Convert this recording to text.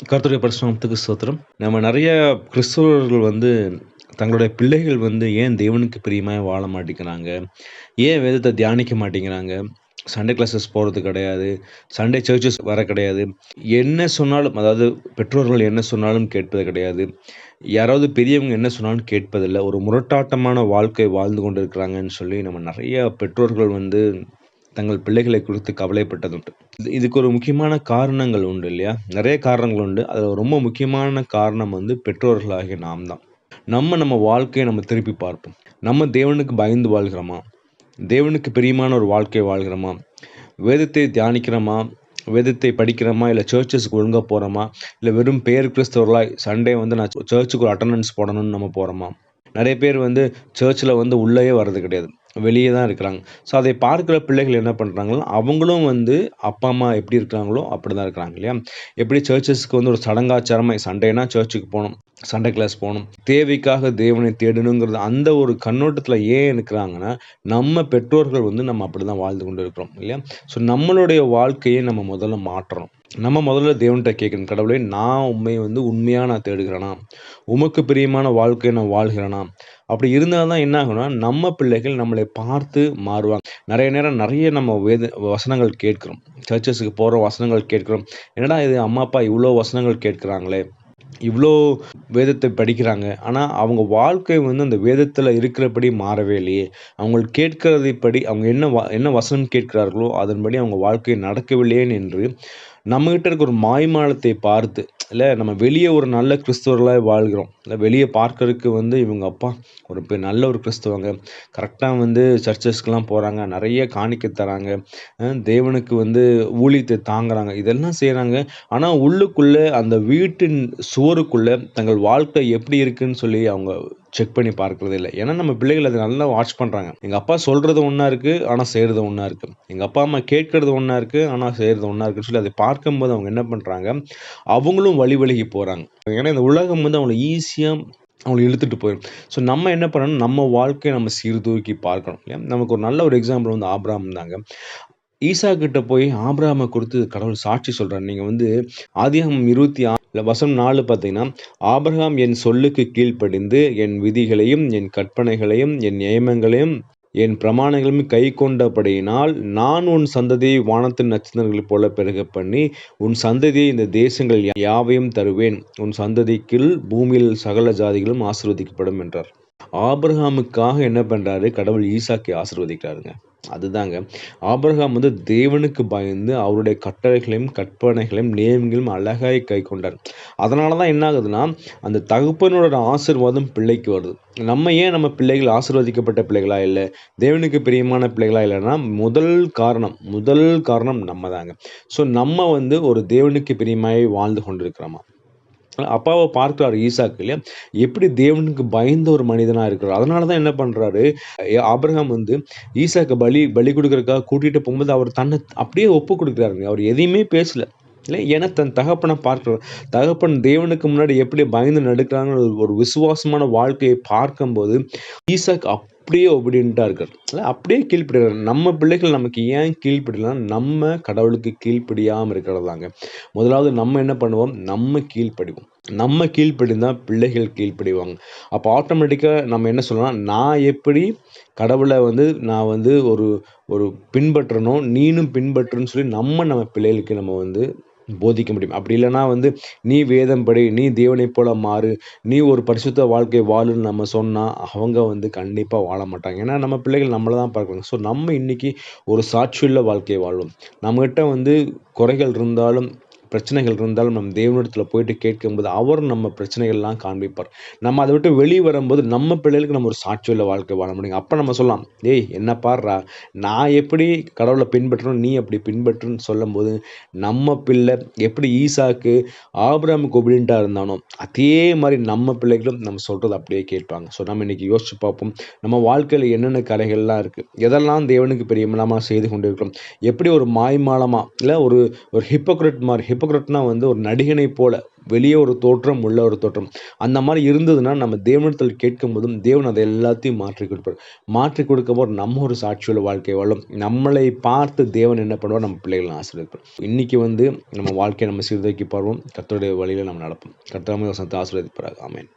கருத்துடைய பரிசுநாமத்துக்கு சோத்திரம் நம்ம நிறைய கிறிஸ்தவர்கள் வந்து தங்களுடைய பிள்ளைகள் வந்து ஏன் தேவனுக்கு பிரியமாக வாழ மாட்டேங்கிறாங்க? ஏன் வேதத்தை தியானிக்க மாட்டேங்கிறாங்க? சண்டே கிளாஸஸ் போகிறது கிடையாது. சண்டே சர்ச்சஸ் வர கிடையாது. என்ன சொன்னாலும் அதாவது பெற்றோர்கள் என்ன சொன்னாலும் கேட்பது கிடையாது. யாராவது பெரியவங்க என்ன சொன்னாலும் கேட்பதில்லை ஒரு முரட்டாட்டமான வாழ்க்கை வாழ்ந்து கொண்டு இருக்கிறாங்கன்னு சொல்லி நம்ம நிறைய பெற்றோர்கள் வந்து தங்கள் பிள்ளைகளை குறித்து கவலைப்பட்டதுண்டு. இது இதுக்கு ஒரு முக்கியமான காரணங்கள் உண்டு இல்லையா? நிறைய காரணங்கள் உண்டு. அதில் ரொம்ப முக்கியமான காரணம் வந்து பெற்றோர்களாகிய நாம் தான். நம்ம நம்ம வாழ்க்கையை நம்ம திருப்பி பார்ப்போம். நம்ம தேவனுக்கு பயந்து வாழ்கிறோமா? தேவனுக்கு பிரியமான ஒரு வாழ்க்கையை வாழ்கிறோமா? வேதத்தை தியானிக்கிறோமா? வேதத்தை படிக்கிறோமா? இல்லை சர்ச்சஸ்க்கு ஒழுங்காக போகிறோமா இல்லை வெறும் பேர் கிறிஸ்தவர்களாக சண்டே வந்து நான் சர்ச்சுக்கு ஒரு அட்டண்டன்ஸ் போடணும்னு நம்ம போகிறோமா நிறைய பேர் வந்து சர்ச்சில் வந்து உள்ளேயே வர்றது கிடையாது. வெளியே தான் இருக்கிறாங்க. ஸோ அதை பார்க்குற பிள்ளைகள் என்ன பண்ணுறாங்கன்னா அவங்களும் வந்து அப்பா, அம்மா எப்படி இருக்கிறாங்களோ அப்படி தான் இருக்கிறாங்க இல்லையா? எப்படி சர்ச்சஸ்க்கு வந்து ஒரு சடங்காச்சாரமாக சண்டேனா சர்ச்சுக்கு போகணும் சண்டே கிளாஸ் போகணும் தேவைக்காக தேவனை தேடணுங்கிறது அந்த ஒரு கண்ணோட்டத்தில் ஏன் இருக்கிறாங்கன்னா, நம்ம பெற்றோர்கள் வந்து நம்ம அப்படி தான் வாழ்ந்து கொண்டு இருக்கிறோம் இல்லையா? ஸோ நம்மளுடைய வாழ்க்கையை நம்ம முதல்ல மாற்றணும். நம்ம முதல்ல தேவன்கிட்ட கேட்கணும். கடவுளே நான் உண்மையை வந்து உண்மையாக நான் தேடுகிறேனா? உமக்கு பிரியமான வாழ்க்கையை நான் வாழ்கிறேனா? அப்படி இருந்தால் தான் என்ன ஆகும்னா, நம்ம பிள்ளைகள் நம்மளை பார்த்து மாறுவாங்க. நிறைய நேரம் நிறைய நம்ம வேத வசனங்கள் கேட்குறோம் சர்ச்சஸுக்கு போகிற வசனங்கள் கேட்குறோம் என்னடா இது அம்மா, அப்பா இவ்வளோ வசனங்கள் கேட்குறாங்களே இவ்வளோ வேதத்தை படிக்கிறாங்க. ஆனா அவங்க வாழ்க்கை வந்து அந்த வேதத்துல இருக்கிறபடி மாறவே இல்லையே! அவங்க கேட்கிறதைப்படி அவங்க என்ன வ என்ன வசனம் கேட்கிறார்களோ, அதன்படி அவங்க வாழ்க்கை நடக்கவில்லையே என்று நம்மகிட்ட இருக்க ஒரு மாய்மாலத்தை பார்த்து இல்லை நம்ம வெளியே ஒரு நல்ல கிறிஸ்துவர்களாக வாழ்கிறோம். இல்லை வெளியே பார்க்கறதுக்கு வந்து இவங்க அப்பா ஒரு பெ நல்ல ஒரு கிறிஸ்தவங்க. கரெக்டாக வந்து சர்ச்சஸ்க்குலாம் போகிறாங்க நிறைய காணிக்க தராங்க. தேவனுக்கு வந்து ஊழியத்தை தாங்குறாங்க. இதெல்லாம் செய்கிறாங்க ஆனால் உள்ளுக்குள்ளே அந்த வீட்டின் சுவருக்குள்ளே தங்கள் வாழ்க்கை எப்படி இருக்குன்னு சொல்லி அவங்க செக் பண்ணி பார்க்கறது இல்லை ஏன்னா நம்ம பிள்ளைகள் அதை நல்லா வாட்ச் பண்ணுறாங்க எங்கள் அப்பா சொல்கிறது ஒன்றா இருக்குது ஆனால் செய்கிறது ஒன்றா இருக்குது எங்கள் அப்பா, அம்மா கேட்கறது ஒன்றா இருக்குது ஆனால் செய்கிறது ஒன்றா இருக்குன்னு சொல்லி அதை பார்க்கும்போது அவங்க என்ன பண்ணுறாங்க அவங்களும் வழி விலகி போகிறாங்க ஏன்னா இந்த உலகம் வந்து அவங்கள ஈஸியாக அவங்கள இழுத்துட்டு போயிடும் ஸோ நம்ம என்ன பண்ணணும், நம்ம வாழ்க்கையை நம்ம சீர்தூக்கி பார்க்கணும். இல்லையா? நமக்கு ஒரு நல்ல ஒரு எக்ஸாம்பிள் வந்து ஆப்ராம் தாங்க. ஈசா கிட்ட போய் ஆப்ராமை கொடுத்து கடவுள் சாட்சி சொல்கிறார் நீங்கள் வந்து ஆதியாகமம் 26 வசனம் நாலு பார்த்தீங்கன்னா, ஆபிரகாம் என் சொல்லுக்கு கீழ்ப்படிந்து, என் விதிகளையும், என் கற்பனைகளையும், என் நியமங்களையும், என் பிரமாணங்களையும் கைக்கொண்டபடியினால், நான் உன் சந்ததியை வானத்தின் நட்சத்திரங்களைப் போல பெருக பண்ணி, உன் சந்ததியை இந்த தேசங்கள் யாவையும் தருவேன். உன் சந்ததிக்குள் பூமியில் சகல ஜாதிகளும் ஆசிர்வதிக்கப்படும் என்றார். ஆபிரகாமுக்காக என்ன பண்ணுறாரு கடவுள் ஈசாக்கை ஆசிர்வதிக்கிறாருங்க அதுதாங்க. ஆபிரகாம் வந்து தேவனுக்கு பயந்து அவருடைய கட்டளைகளையும், கற்பனைகளையும், நியமங்களையும் அழகாய் கைக்கொண்டார். அதனால தான் என்ன ஆகுதுன்னா, அந்த தகப்பனோட ஆசீர்வாதம் பிள்ளைக்கு வருது. நம்ம ஏன் நம்ம பிள்ளைகள் ஆசீர்வதிக்கப்பட்ட பிள்ளைகளா இல்லை தேவனுக்கு பிரியமான பிள்ளைகளா இல்லைன்னா முதல் காரணம் முதல் காரணம் நம்ம தாங்க. ஸோ நம்ம வந்து ஒரு தேவனுக்கு பிரியமாய் வாழ்ந்து கொண்டிருக்கிறோமா? அப்பாவை பார்க்கிறாரு ஈசாக்கு இல்லையா? எப்படி தேவனுக்கு பயந்த ஒரு மனிதனாக இருக்கிறார். அதனால தான் என்ன பண்ணுறாரு ஆபிரகாம் வந்து ஈசாக்கு பலி பலி கொடுக்குறக்காக கூட்டிகிட்டு போகும்போது, அவர் தன்னை அப்படியே ஒப்பு கொடுக்குறாருங்க அவர் எதையுமே பேசலை இல்லை ஏன்னா தன் தகப்பனை பார்க்குறார் தகப்பன் தேவனுக்கு முன்னாடி எப்படி பயந்து நடக்கிறாங்கன்னு ஒரு விசுவாசமான வாழ்க்கையை பார்க்கும்போது, ஈசாக் அப்படியே ஒபீடியன்ட்டா இருக்காரு. அப்படியே கீழ்ப்படிறாரு. நம்ம பிள்ளைகள் நமக்கு ஏன் கீழ்ப்படியலன்னா, நம்ம கடவுளுக்கு கீழ்ப்படியாமல் இருக்கிறது தாங்க. முதலாவது நம்ம என்ன பண்ணுவோம், நம்ம கீழ்ப்படிவோம். நம்ம கீழ்ப்படிந்தால் பிள்ளைகள் கீழ்ப்படிவாங்க. அப்போ ஆட்டோமேட்டிக்காக நம்ம என்ன சொல்லலாம், நான் எப்படி கடவுளை வந்து நான் வந்து ஒரு ஒரு பின்பற்றணும், நீனும் பின்பற்றுன்னு சொல்லி நம்ம நம்ம பிள்ளைகளுக்கு நம்ம வந்து போதிக்க முடியும். அப்படி இல்லைன்னா வந்து, நீ வேதம் படி, நீ தேவனைப் போல மாறு, நீ ஒரு பரிசுத்த வாழ்க்கை வாழுன்னு நம்ம சொன்னால் அவங்க வந்து கண்டிப்பாக வாழ மாட்டாங்க. ஏன்னா நம்ம பிள்ளைகள் நம்மளை தான் பார்க்குறாங்க. ஸோ நம்ம இன்றைக்கி ஒரு சாட்சியுள்ள வாழ்க்கையை வாழ்வோம். நம்மகிட்ட வந்து குறைகள் இருந்தாலும், பிரச்சனைகள் இருந்தாலும் நம் தேவனிடத்தில் போயிட்டு கேட்கும்போது, அவர் நம்ம பிரச்சனைகள்லாம் காண்பிப்பார். நம்ம அதை விட்டு வெளியே வரும்போது, நம்ம பிள்ளைகளுக்கு நம்ம ஒரு சாட்சியுள்ள வாழ்க்கை வாழ முடியும். அப்போ நம்ம சொல்லலாம், "ஏய் என்ன பாடுறா நான் எப்படி கடவுளை பின்பற்றணும், நீ அப்படி பின்பற்றுன்னு" சொல்லும்போது, நம்ம பிள்ளை எப்படி ஈசாக்கு ஆபிரகாமுக்கு ஒபீடியன்ட்டா இருந்தானோ, அதே மாதிரி நம்ம பிள்ளைகளும் நம்ம சொல்கிறது அப்படியே கேட்பாங்க. ஸோ நம்ம இன்றைக்கி யோசிச்சு பார்ப்போம். நம்ம வாழ்க்கையில் என்னென்ன கலைகள்லாம் இருக்குது எதெல்லாம் தேவனுக்கு பிரியமில்லாம செய்து கொண்டிருக்கிறோம். எப்படி ஒரு மாய்மாலமாக இல்லை ஒரு ஒரு ஹிப்போக்ரட் மாதிரி ஹிப்போக்ரட்னா வந்து ஒரு நடிகனைப் போல வெளியே ஒரு தோற்றம் உள்ள ஒரு தோற்றம். அந்த மாதிரி இருந்ததுன்னா நம்ம தேவனிடத்தில் கேட்கும்போதும் தேவன் அதை எல்லாத்தையும் மாற்றி கொடுப்பார். மாற்றி கொடுக்கும்போது நம்ம ஒரு சாட்சியுள்ள வாழ்க்கை வாழும். நம்மளை பார்த்து தேவன் என்ன பண்ணுவார்? நம்ம பிள்ளைகளை ஆசீர்வதிப்பார். இன்னைக்கு வந்து நம்ம வாழ்க்கையை நம்ம சீர்தூக்கி பார்வோம் கர்த்தருடைய வழியில் நம்ம நடப்போம். கத்தாமல் வசனத்தை ஆசீர்வதிப்பார் ஆமேன்.